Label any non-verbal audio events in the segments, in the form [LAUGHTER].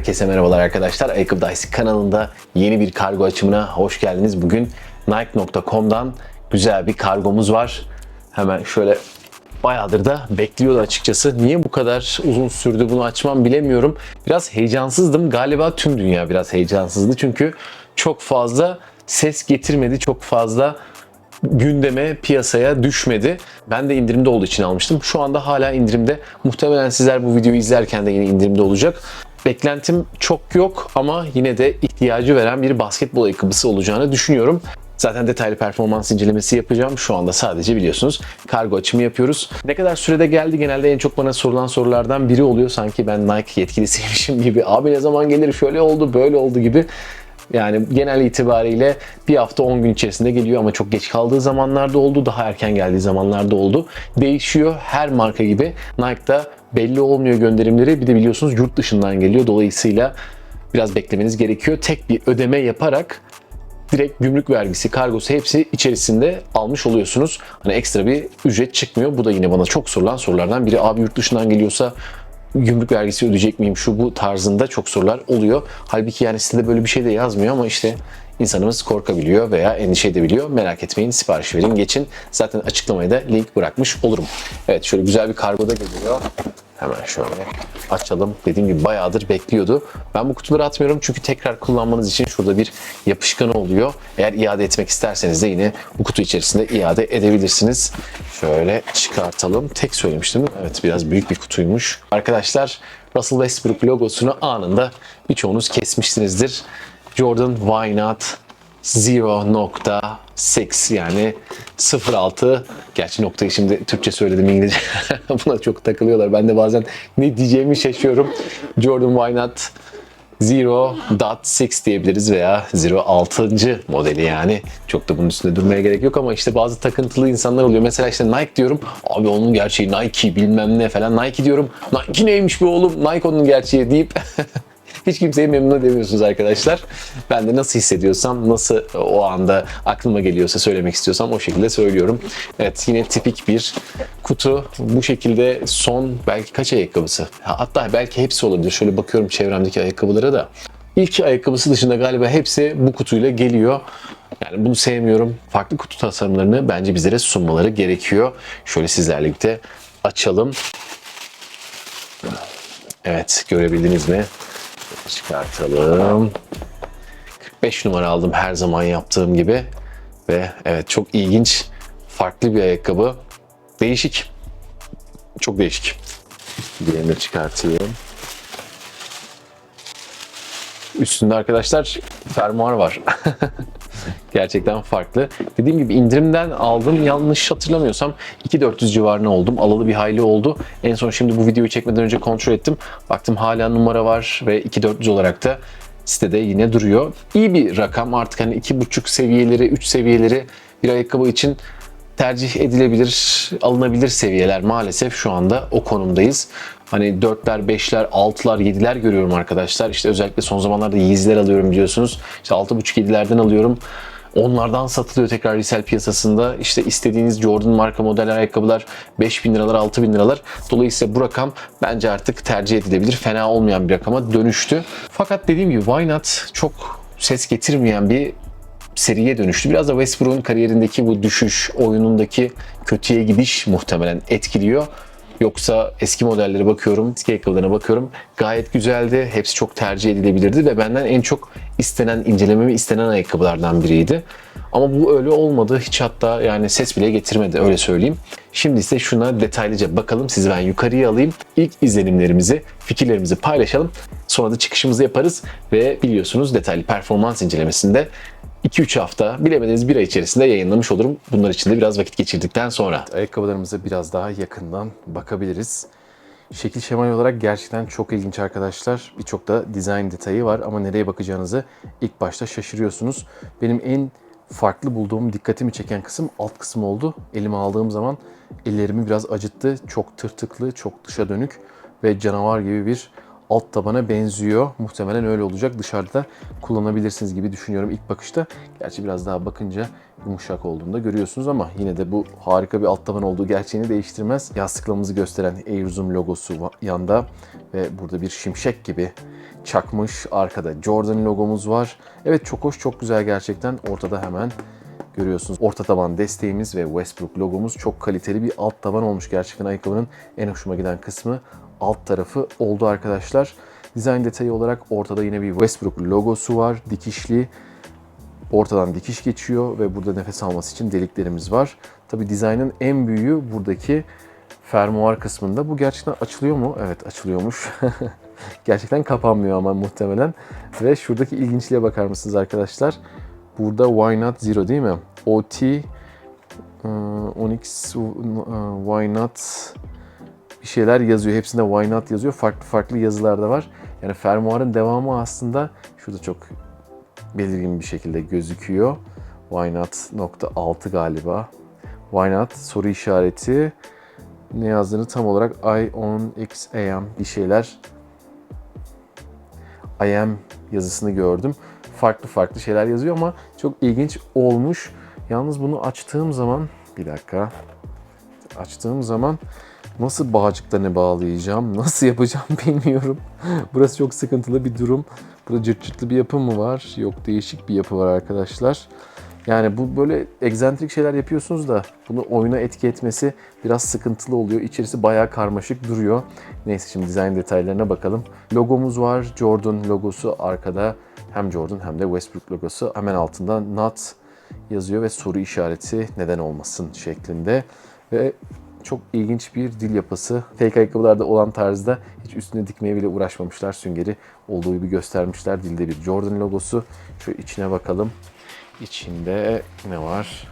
Herkese merhabalar arkadaşlar. Ayakkabı Dicey kanalında yeni bir kargo açımına hoş geldiniz. Bugün Nike.com'dan güzel bir kargomuz var. Hemen şöyle bayağıdır da bekliyordu açıkçası. Niye bu kadar uzun sürdü bunu açmam bilemiyorum. Biraz heyecansızdım. Galiba tüm dünya biraz heyecansızdı. Çünkü çok fazla ses getirmedi. Çok fazla gündeme, piyasaya düşmedi. Ben de indirimde olduğu için almıştım. Şu anda hala indirimde. Muhtemelen sizler bu videoyu izlerken de yine indirimde olacak. Beklentim çok yok ama yine de ihtiyacı veren bir basketbol ayakkabısı olacağını düşünüyorum. Zaten detaylı performans incelemesi yapacağım. Şu anda sadece biliyorsunuz kargo açımı yapıyoruz. Ne kadar sürede geldi genelde en çok bana sorulan sorulardan biri oluyor. Sanki ben Nike yetkilisiymişim gibi. Abi ne zaman gelir şöyle oldu böyle oldu gibi. Yani genel itibariyle bir hafta 10 gün içerisinde geliyor ama çok geç kaldığı zamanlarda oldu, daha erken geldiği zamanlarda oldu. Değişiyor her marka gibi. Nike'da belli olmuyor gönderimleri. Bir de biliyorsunuz yurt dışından geliyor. Dolayısıyla biraz beklemeniz gerekiyor. Tek bir ödeme yaparak direkt gümrük vergisi, kargosu hepsi içerisinde almış oluyorsunuz. Hani ekstra bir ücret çıkmıyor. Bu da yine bana çok sorulan sorulardan biri. Abi yurt dışından geliyorsa gümrük vergisi ödeyecek miyim şu bu tarzında çok sorular oluyor. Halbuki yani sitede böyle bir şey de yazmıyor ama işte insanımız korkabiliyor veya endişe edebiliyor. Merak etmeyin sipariş verin geçin. Zaten açıklamaya da link bırakmış olurum. Evet şöyle güzel bir kargoda geliyor. Hemen şöyle açalım. Dediğim gibi bayağıdır bekliyordu. Ben bu kutuları atmıyorum çünkü tekrar kullanmanız için şurada bir yapışkanı oluyor. Eğer iade etmek isterseniz de yine bu kutu içerisinde iade edebilirsiniz. Şöyle çıkartalım. Tek söylemiştim. Evet biraz büyük bir kutuymuş. Arkadaşlar Russell Westbrook logosunu anında birçoğunuz kesmişsinizdir. Jordan Why Not 0.6 yani 06 gerçi noktayı şimdi Türkçe söyledim İngilizce [LAUGHS] buna çok takılıyorlar ben de bazen ne diyeceğimi şaşıyorum Jordan Why Not 0.6 diyebiliriz veya 06. modeli yani. Çok da bunun üstünde durmaya gerek yok ama işte bazı takıntılı insanlar oluyor. Mesela işte Nike diyorum. Abi onun gerçeği Nike bilmem ne falan. Nike diyorum. Nike neymiş be oğlum? Nike onun gerçeği deyip [LAUGHS] hiç kimseyi memnun edemiyorsunuz arkadaşlar. Ben de nasıl hissediyorsam, nasıl o anda aklıma geliyorsa söylemek istiyorsam o şekilde söylüyorum. Evet yine tipik bir kutu. Bu şekilde son belki kaç ayakkabısı? Hatta belki hepsi olabilir. Şöyle bakıyorum çevremdeki ayakkabılara da. İlk ayakkabısı dışında galiba hepsi bu kutuyla geliyor. Yani bunu sevmiyorum. Farklı kutu tasarımlarını bence bizlere sunmaları gerekiyor. Şöyle sizlerle birlikte açalım. Evet görebildiniz mi? Çıkartalım. 45 numara aldım her zaman yaptığım gibi. Ve evet çok ilginç, farklı bir ayakkabı. Değişik. Çok değişik. Diğerini çıkartayım. Üstünde arkadaşlar fermuar var. [LAUGHS] [LAUGHS] Gerçekten farklı. Dediğim gibi indirimden aldım. Yanlış hatırlamıyorsam 2400 civarına oldum. Alalı bir hayli oldu. En son şimdi bu videoyu çekmeden önce kontrol ettim. Baktım hala numara var ve 2400 olarak da sitede yine duruyor. İyi bir rakam artık hani 2.5 seviyeleri, 3 seviyeleri bir ayakkabı için tercih edilebilir, alınabilir seviyeler maalesef şu anda o konumdayız. Hani 4'ler, 5'ler, 6'lar, 7'ler görüyorum arkadaşlar. İşte özellikle son zamanlarda Yeezy'ler alıyorum biliyorsunuz. İşte 6.5-7'lerden alıyorum. Onlardan satılıyor tekrar resell piyasasında. İşte istediğiniz Jordan marka model ayakkabılar 5000 liralar, 6000 liralar. Dolayısıyla bu rakam bence artık tercih edilebilir. Fena olmayan bir rakama dönüştü. Fakat dediğim gibi Why Not çok ses getirmeyen bir seriye dönüştü. Biraz da Westbrook'un kariyerindeki bu düşüş, oyunundaki kötüye gidiş muhtemelen etkiliyor. Yoksa eski modellere bakıyorum, eski ayakkabılarına bakıyorum. Gayet güzeldi. Hepsi çok tercih edilebilirdi ve benden en çok istenen, incelememi istenen ayakkabılardan biriydi. Ama bu öyle olmadı. Hiç hatta yani ses bile getirmedi öyle söyleyeyim. Şimdi ise şuna detaylıca bakalım. Sizi ben yukarıya alayım. İlk izlenimlerimizi, fikirlerimizi paylaşalım. Sonra da çıkışımızı yaparız ve biliyorsunuz detaylı performans incelemesinde 2-3 hafta bilemediniz bir ay içerisinde yayınlamış olurum. Bunlar için de biraz vakit geçirdikten sonra. Ayakkabılarımıza biraz daha yakından bakabiliriz. Şekil şemal olarak gerçekten çok ilginç arkadaşlar. Birçok da dizayn detayı var ama nereye bakacağınızı ilk başta şaşırıyorsunuz. Benim en farklı bulduğum, dikkatimi çeken kısım alt kısım oldu. Elime aldığım zaman ellerimi biraz acıttı. Çok tırtıklı, çok dışa dönük ve canavar gibi bir alt tabana benziyor. Muhtemelen öyle olacak. Dışarıda kullanabilirsiniz gibi düşünüyorum ilk bakışta. Gerçi biraz daha bakınca yumuşak olduğunu da görüyorsunuz ama yine de bu harika bir alt taban olduğu gerçeğini değiştirmez. Yastıklamamızı gösteren Airzoom logosu yanda ve burada bir şimşek gibi çakmış. Arkada Jordan logomuz var. Evet çok hoş, çok güzel gerçekten. Ortada hemen görüyorsunuz. Orta taban desteğimiz ve Westbrook logomuz çok kaliteli bir alt taban olmuş. Gerçekten ayakkabının en hoşuma giden kısmı alt tarafı oldu arkadaşlar. Dizayn detayı olarak ortada yine bir Westbrook logosu var. Dikişli. Ortadan dikiş geçiyor ve burada nefes alması için deliklerimiz var. Tabi dizaynın en büyüğü buradaki fermuar kısmında. Bu gerçekten açılıyor mu? Evet açılıyormuş. [LAUGHS] gerçekten kapanmıyor ama muhtemelen. Ve şuradaki ilginçliğe bakar mısınız arkadaşlar? Burada Why Not Zero değil mi? OT e, Onyx e, Why Not bir şeyler yazıyor. Hepsinde Why Not yazıyor. Farklı farklı yazılar da var. Yani fermuarın devamı aslında şurada çok belirgin bir şekilde gözüküyor. Why Not nokta 6 galiba. Why Not soru işareti ne yazdığını tam olarak I on X AM bir şeyler I am yazısını gördüm. Farklı farklı şeyler yazıyor ama çok ilginç olmuş. Yalnız bunu açtığım zaman bir dakika açtığım zaman nasıl bağcıklarını bağlayacağım, nasıl yapacağım [LAUGHS] bilmiyorum. Burası çok sıkıntılı bir durum. Burada cırt cırtlı bir yapı mı var? Yok değişik bir yapı var arkadaşlar. Yani bu böyle egzantrik şeyler yapıyorsunuz da bunu oyuna etki etmesi biraz sıkıntılı oluyor. İçerisi bayağı karmaşık duruyor. Neyse şimdi dizayn detaylarına bakalım. Logomuz var. Jordan logosu arkada. Hem Jordan hem de Westbrook logosu. Hemen altında not yazıyor ve soru işareti neden olmasın şeklinde. Ve çok ilginç bir dil yapısı. Fake ayakkabılarda olan tarzda hiç üstüne dikmeye bile uğraşmamışlar. Süngeri olduğu gibi göstermişler. Dilde bir Jordan logosu. Şu içine bakalım. İçinde ne var?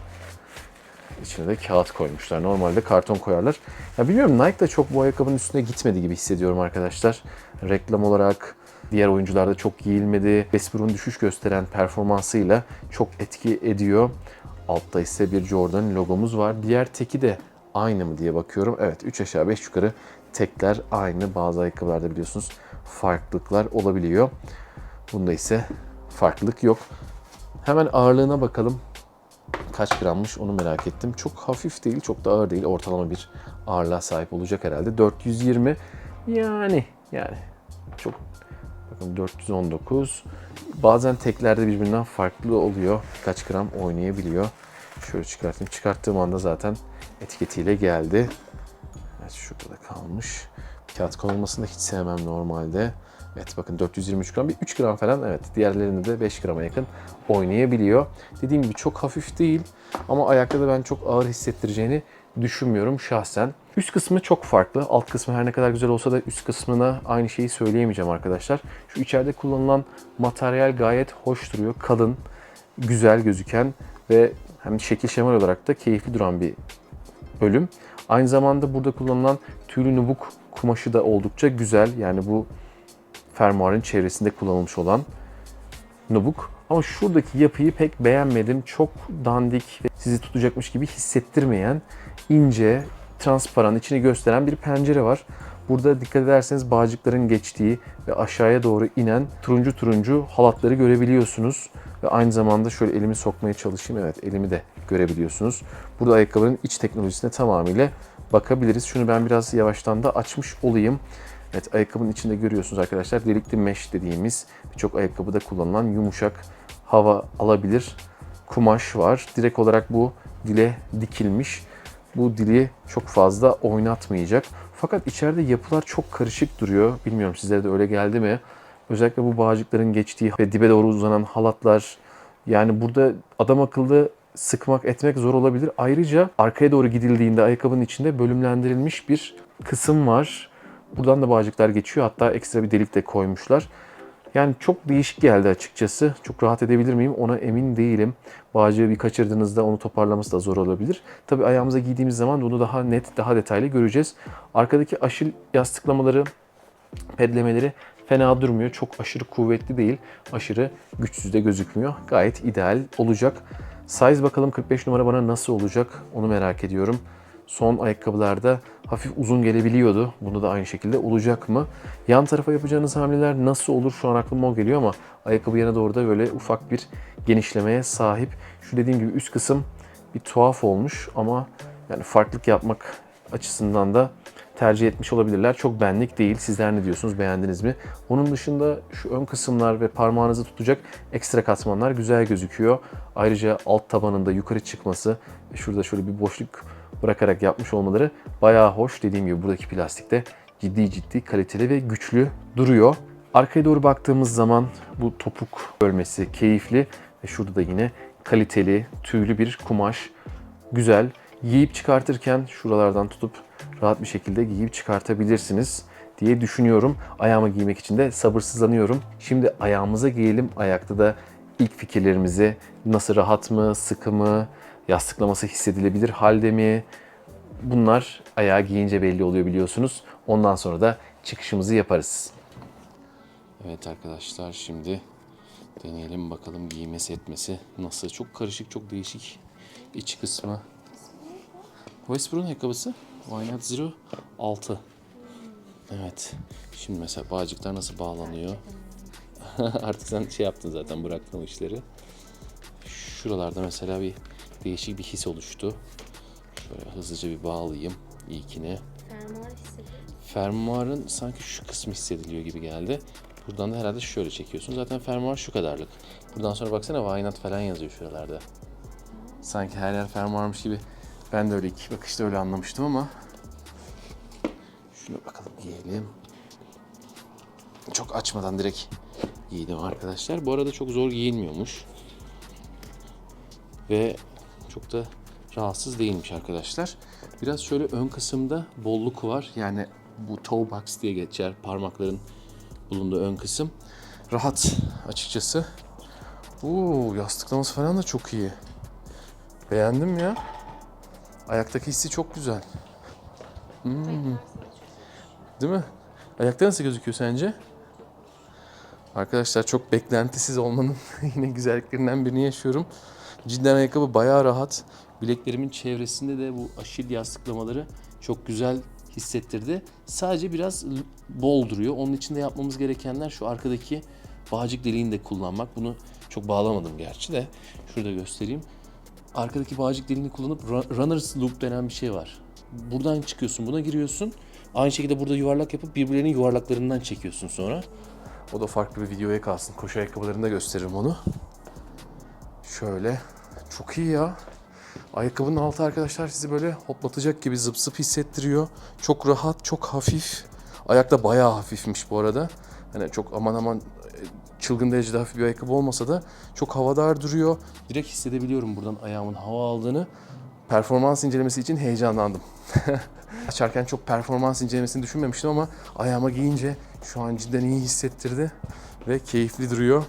İçine de kağıt koymuşlar. Normalde karton koyarlar. Ya bilmiyorum Nike de çok bu ayakkabının üstüne gitmedi gibi hissediyorum arkadaşlar. Reklam olarak diğer oyuncularda çok giyilmedi. Westbrook'un düşüş gösteren performansıyla çok etki ediyor. Altta ise bir Jordan logomuz var. Diğer teki de aynı mı diye bakıyorum. Evet 3 aşağı 5 yukarı tekler aynı. Bazı ayakkabılarda biliyorsunuz farklılıklar olabiliyor. Bunda ise farklılık yok. Hemen ağırlığına bakalım. Kaç grammış onu merak ettim. Çok hafif değil, çok da ağır değil. Ortalama bir ağırlığa sahip olacak herhalde. 420 yani yani çok bakın 419. Bazen teklerde birbirinden farklı oluyor. Birkaç gram oynayabiliyor. Şöyle çıkartayım. Çıkarttığım anda zaten etiketiyle geldi. Evet şurada da kalmış. Kağıt konulmasını hiç sevmem normalde. Evet bakın 423 gram bir 3 gram falan evet diğerlerinde de 5 grama yakın oynayabiliyor. Dediğim gibi çok hafif değil ama ayakta da ben çok ağır hissettireceğini düşünmüyorum şahsen. Üst kısmı çok farklı. Alt kısmı her ne kadar güzel olsa da üst kısmına aynı şeyi söyleyemeyeceğim arkadaşlar. Şu içeride kullanılan materyal gayet hoş duruyor. Kalın, güzel gözüken ve hem şekil şemal olarak da keyifli duran bir bölüm. Aynı zamanda burada kullanılan tüylü nubuk kumaşı da oldukça güzel. Yani bu fermuarın çevresinde kullanılmış olan nubuk. Ama şuradaki yapıyı pek beğenmedim. Çok dandik ve sizi tutacakmış gibi hissettirmeyen, ince, transparan, içini gösteren bir pencere var. Burada dikkat ederseniz bağcıkların geçtiği ve aşağıya doğru inen turuncu turuncu halatları görebiliyorsunuz. Ve aynı zamanda şöyle elimi sokmaya çalışayım. Evet elimi de görebiliyorsunuz. Burada ayakkabının iç teknolojisine tamamıyla bakabiliriz. Şunu ben biraz yavaştan da açmış olayım. Evet ayakkabının içinde görüyorsunuz arkadaşlar delikli mesh dediğimiz birçok ayakkabıda kullanılan yumuşak hava alabilir kumaş var. Direkt olarak bu dile dikilmiş. Bu dili çok fazla oynatmayacak. Fakat içeride yapılar çok karışık duruyor. Bilmiyorum sizlere de öyle geldi mi? Özellikle bu bağcıkların geçtiği ve dibe doğru uzanan halatlar. Yani burada adam akıllı sıkmak etmek zor olabilir. Ayrıca arkaya doğru gidildiğinde ayakkabının içinde bölümlendirilmiş bir kısım var. Buradan da bağcıklar geçiyor. Hatta ekstra bir delik de koymuşlar. Yani çok değişik geldi açıkçası. Çok rahat edebilir miyim ona emin değilim. Bağcığı bir kaçırdığınızda onu toparlaması da zor olabilir. Tabi ayağımıza giydiğimiz zaman bunu daha net, daha detaylı göreceğiz. Arkadaki aşil yastıklamaları, pedlemeleri fena durmuyor. Çok aşırı kuvvetli değil. Aşırı güçsüz de gözükmüyor. Gayet ideal olacak. Size bakalım 45 numara bana nasıl olacak onu merak ediyorum. son ayakkabılarda hafif uzun gelebiliyordu. Bunda da aynı şekilde olacak mı? Yan tarafa yapacağınız hamleler nasıl olur şu an aklıma o geliyor ama ayakkabı yana doğru da böyle ufak bir genişlemeye sahip. Şu dediğim gibi üst kısım bir tuhaf olmuş ama yani farklılık yapmak açısından da tercih etmiş olabilirler. Çok benlik değil. Sizler ne diyorsunuz? Beğendiniz mi? Onun dışında şu ön kısımlar ve parmağınızı tutacak ekstra katmanlar güzel gözüküyor. Ayrıca alt tabanında yukarı çıkması ve şurada şöyle bir boşluk bırakarak yapmış olmaları bayağı hoş. Dediğim gibi buradaki plastikte ciddi ciddi kaliteli ve güçlü duruyor. Arkaya doğru baktığımız zaman bu topuk bölmesi keyifli ve şurada da yine kaliteli, tüylü bir kumaş. Güzel. Giyip çıkartırken şuralardan tutup rahat bir şekilde giyip çıkartabilirsiniz diye düşünüyorum. Ayağıma giymek için de sabırsızlanıyorum. Şimdi ayağımıza giyelim. Ayakta da ilk fikirlerimizi nasıl rahat mı, sıkı mı, yastıklaması hissedilebilir halde mi? Bunlar ayağa giyince belli oluyor biliyorsunuz. Ondan sonra da çıkışımızı yaparız. Evet arkadaşlar şimdi deneyelim bakalım giymesi etmesi nasıl. Çok karışık, çok değişik iç kısmı. Westbrook'un ayakkabısı Why Not Zero 6. Evet. Şimdi mesela bağcıklar nasıl bağlanıyor? [LAUGHS] Artık sen şey yaptın zaten bıraktın o işleri. Şuralarda mesela bir değişik bir his oluştu. Şöyle hızlıca bir bağlayayım ilkini. Fermuar. Fermuarın sanki şu kısmı hissediliyor gibi geldi. Buradan da herhalde şöyle çekiyorsun. Zaten fermuar şu kadarlık. Buradan sonra baksana Why Not falan yazıyor şuralarda. Sanki her yer fermuarmış gibi. Ben de öyle ilk bakışta öyle anlamıştım ama. Şuna bakalım giyelim. Çok açmadan direkt giydim arkadaşlar. Bu arada çok zor giyinmiyormuş. Ve çok da rahatsız değilmiş arkadaşlar. Biraz şöyle ön kısımda bolluk var. Yani bu toe box diye geçer parmakların bulunduğu ön kısım. Rahat açıkçası. Oo, yastıklaması falan da çok iyi. Beğendim ya. Ayaktaki hissi çok güzel. Hmm. Değil mi? Ayakta nasıl gözüküyor sence? Arkadaşlar çok beklentisiz olmanın [LAUGHS] yine güzelliklerinden birini yaşıyorum. Cidden ayakkabı bayağı rahat. Bileklerimin çevresinde de bu aşil yastıklamaları çok güzel hissettirdi. Sadece biraz bol duruyor. Onun için de yapmamız gerekenler şu arkadaki bağcık deliğini de kullanmak. Bunu çok bağlamadım gerçi de. Şurada göstereyim. Arkadaki bağcık deliğini kullanıp ru- runner's loop denen bir şey var. Buradan çıkıyorsun, buna giriyorsun. Aynı şekilde burada yuvarlak yapıp birbirlerinin yuvarlaklarından çekiyorsun sonra. O da farklı bir videoya kalsın. Koşu ayakkabılarında gösteririm onu. Şöyle. Çok iyi ya. Ayakkabının altı arkadaşlar sizi böyle hoplatacak gibi zıp zıp hissettiriyor. Çok rahat, çok hafif. Ayakta bayağı hafifmiş bu arada. Hani çok aman aman çılgın derecede hafif bir ayakkabı olmasa da çok havadar duruyor. Direkt hissedebiliyorum buradan ayağımın hava aldığını. Performans incelemesi için heyecanlandım. [LAUGHS] Açarken çok performans incelemesini düşünmemiştim ama ayağıma giyince şu an cidden iyi hissettirdi ve keyifli duruyor.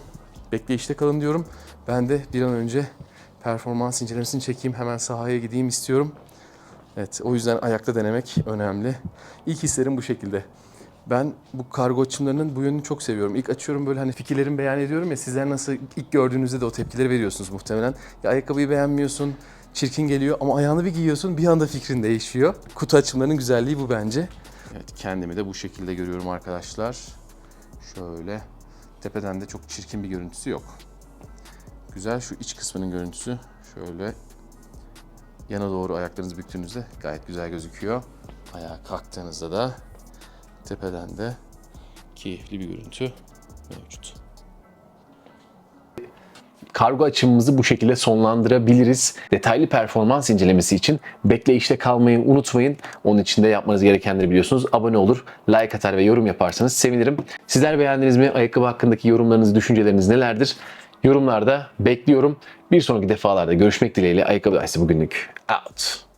Bekleyişte kalın diyorum. Ben de bir an önce performans incelemesini çekeyim. Hemen sahaya gideyim istiyorum. Evet, o yüzden ayakta denemek önemli. İlk hislerim bu şekilde. Ben bu kargo açımlarının bu yönünü çok seviyorum. İlk açıyorum böyle hani fikirlerimi beyan ediyorum ya sizler nasıl ilk gördüğünüzde de o tepkileri veriyorsunuz muhtemelen. Ya ayakkabıyı beğenmiyorsun, çirkin geliyor ama ayağını bir giyiyorsun bir anda fikrin değişiyor. Kutu açımlarının güzelliği bu bence. Evet kendimi de bu şekilde görüyorum arkadaşlar. Şöyle tepeden de çok çirkin bir görüntüsü yok. Güzel şu iç kısmının görüntüsü şöyle yana doğru ayaklarınızı büktüğünüzde gayet güzel gözüküyor. Ayağa kalktığınızda da tepeden de keyifli bir görüntü mevcut. Kargo açımımızı bu şekilde sonlandırabiliriz. Detaylı performans incelemesi için bekleyişte kalmayı unutmayın. Onun için de yapmanız gerekenleri biliyorsunuz. Abone olur, like atar ve yorum yaparsanız sevinirim. Sizler beğendiniz mi? Ayakkabı hakkındaki yorumlarınız, düşünceleriniz nelerdir? Yorumlarda bekliyorum. Bir sonraki defalarda görüşmek dileğiyle Ayakkabı Dayısı bugünlük out.